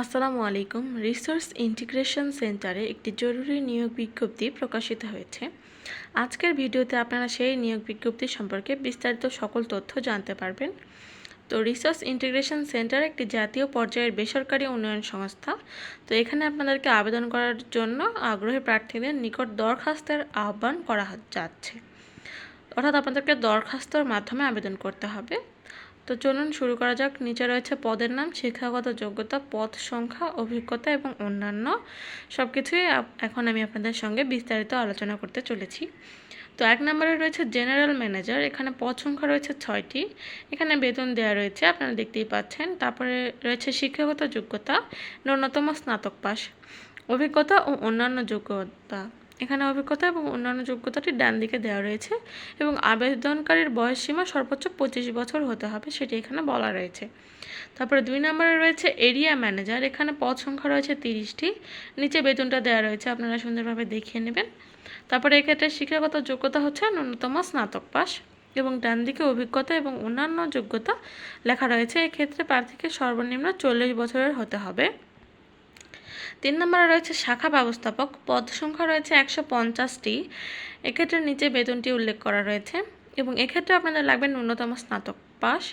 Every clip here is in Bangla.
আসসালামু আলাইকুম। রিসোর্স ইন্টিগ্রেশন সেন্টারে একটি জরুরি নিয়োগ বিজ্ঞপ্তি প্রকাশিত হয়েছে। আজকের ভিডিওতে আপনারা সেই নিয়োগ বিজ্ঞপ্তি সম্পর্কে বিস্তারিত সকল তথ্য জানতে পারবেন। তো রিসোর্স ইন্টিগ্রেশন সেন্টার একটি জাতীয় পর্যায়ের বেসরকারি উন্নয়ন সংস্থা। তো এখানে আপনাদেরকে আবেদন করার জন্য আগ্রহী প্রার্থীদের নিকট দরখাস্তের আহ্বান করা যাচ্ছে। অর্থাৎ আপনাদেরকে দরখাস্তর মাধ্যমে আবেদন করতে হবে। তো চলুন শুরু করা যাক। নিচে রয়েছে পদের নাম, শিক্ষাগত যোগ্যতা, পদ সংখ্যা, অভিজ্ঞতা এবং অন্যান্য। সব কিছুই এখন আমি আপনাদের সঙ্গে বিস্তারিত আলোচনা করতে চলেছি। তো এক নম্বরে রয়েছে জেনারেল ম্যানেজার, এখানে পদ সংখ্যা রয়েছে ছয়টি। এখানে বেতন দেওয়া রয়েছে, আপনারা দেখতেই পাচ্ছেন। তারপরে রয়েছে শিক্ষাগত যোগ্যতা, ন্যূনতম স্নাতক পাস অভিজ্ঞতা ও অন্যান্য যোগ্যতা। এখানে অভিজ্ঞতা এবং অন্যান্য যোগ্যতাটি ডান দিকে দেওয়া রয়েছে এবং আবেদনকারীর বয়স সীমা সর্বোচ্চ পঁচিশ বছর হতে হবে, সেটি এখানে বলা রয়েছে। তারপরে দুই নম্বরে রয়েছে এরিয়া ম্যানেজার, এখানে পদ সংখ্যা রয়েছে তিরিশটি, নিচে বেতনটা দেওয়া রয়েছে, আপনারা সুন্দরভাবে দেখিয়ে নেবেন। তারপরে এক্ষেত্রে শিক্ষাগত যোগ্যতা হচ্ছে ন্যূনতম স্নাতক পাস এবং ডান দিকে অভিজ্ঞতা এবং অন্যান্য যোগ্যতা লেখা রয়েছে, এক্ষেত্রে প্রার্থীকে সর্বনিম্ন চল্লিশ বছরের হতে হবে। তিন নম্বরে রয়েছে শাখা ব্যবস্থাপক। পদ সংখ্যা রয়েছে একশো পঞ্চাশটি। এক্ষেত্রে নিচে বেতনটি উল্লেখ করা রয়েছে এবং এক্ষেত্রে আপনাদের লাগবে ন্যূনতম স্নাতক পাস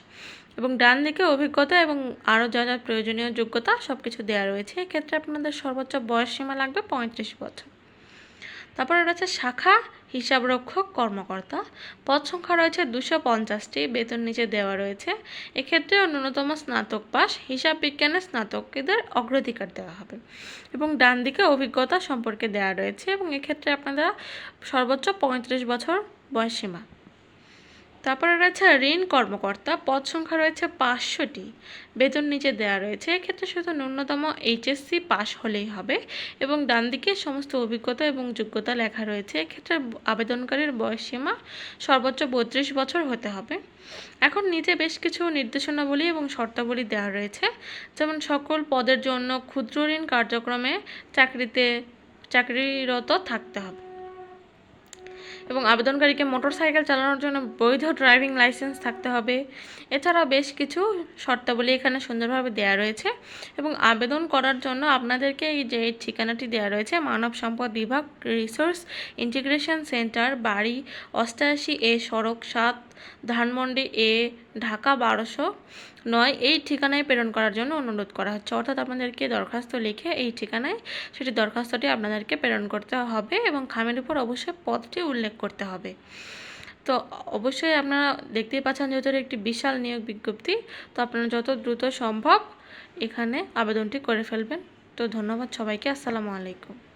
এবং ডান দিকে অভিজ্ঞতা এবং আরও যা যা প্রয়োজনীয় যোগ্যতা সব কিছু দেওয়া রয়েছে। এক্ষেত্রে আপনাদের সর্বোচ্চ বয়স সীমা লাগবে পঁয়ত্রিশ বছর। তারপরে রয়েছে শাখা, হিসাবরক্ষক, কর্মকর্তা। পদ সংখ্যা রয়েছে দুশো পঞ্চাশটি, বেতন নিচে দেওয়া রয়েছে। এক্ষেত্রে ন্যূনতম স্নাতক পাস হিসাব বিজ্ঞানের স্নাতকদের অগ্রাধিকার দেওয়া হবে। এবং ডান দিকে অভিজ্ঞতা সম্পর্কে দেওয়া রয়েছে এবং এক্ষেত্রে আপনারা সর্বোচ্চ পঁয়ত্রিশ বছর বয়সীমা তারপরে রয়েছে ঋণ কর্মকর্তা, পদ সংখ্যা রয়েছে পাঁচশোটি। বেতন নিচে দেওয়া রয়েছে, এক্ষেত্রে শুধু ন্যূনতম এইচএসসি পাস হলেই হবে এবং ডান দিকে সমস্ত অভিজ্ঞতা এবং যোগ্যতা লেখা রয়েছে, এক্ষেত্রে আবেদনকারীর বয়সসীমা সর্বোচ্চ বত্রিশ বছর হতে হবে। এখন নিচে বেশ কিছু নির্দেশনাবলী এবং শর্তাবলী দেওয়া রয়েছে, যেমন সকল পদের জন্য ক্ষুদ্র ঋণ কার্যক্রমে চাকরিতে চাকরিরত থাকতে হবে। এবং আবেদনকারীকে মোটরসাইকেল চালানোর জন্য বৈধ ড্রাইভিং লাইসেন্স থাকতে হবে। এছাড়াও বেশ কিছু শর্তাবলী এখানে সুন্দরভাবে দেওয়া রয়েছে এবং আবেদন করার জন্য আপনাদেরকে এই যে ঠিকানাটি দেওয়া রয়েছে, মানব সম্পদ বিভাগ রিসোর্স ইন্টিগ্রেশন সেন্টার, বাড়ি অষ্টাশি এ সড়ক সাত ধানমন্ডি এ, ঢাকা বারোশো নয়, এই ঠিকানায় প্রেরণ করার জন্য অনুরোধ করা হচ্ছে। অর্থাৎ আপনাদেরকে দরখাস্ত লিখে এই ঠিকানায় সেটি দরখাস্তটি আপনাদেরকে প্রেরণ করতে হবে এবং খামের উপর অবশ্যই পদটি উল্লেখ করতে হবে। তো অবশ্যই আপনারা দেখতেই পাচ্ছেন যেহেতু একটি বিশাল নিয়োগ বিজ্ঞপ্তি, তো আপনারা যত দ্রুত সম্ভব এখানে আবেদনটি করে ফেলবেন। তো ধন্যবাদ সবাইকে, আসসালামু আলাইকুম।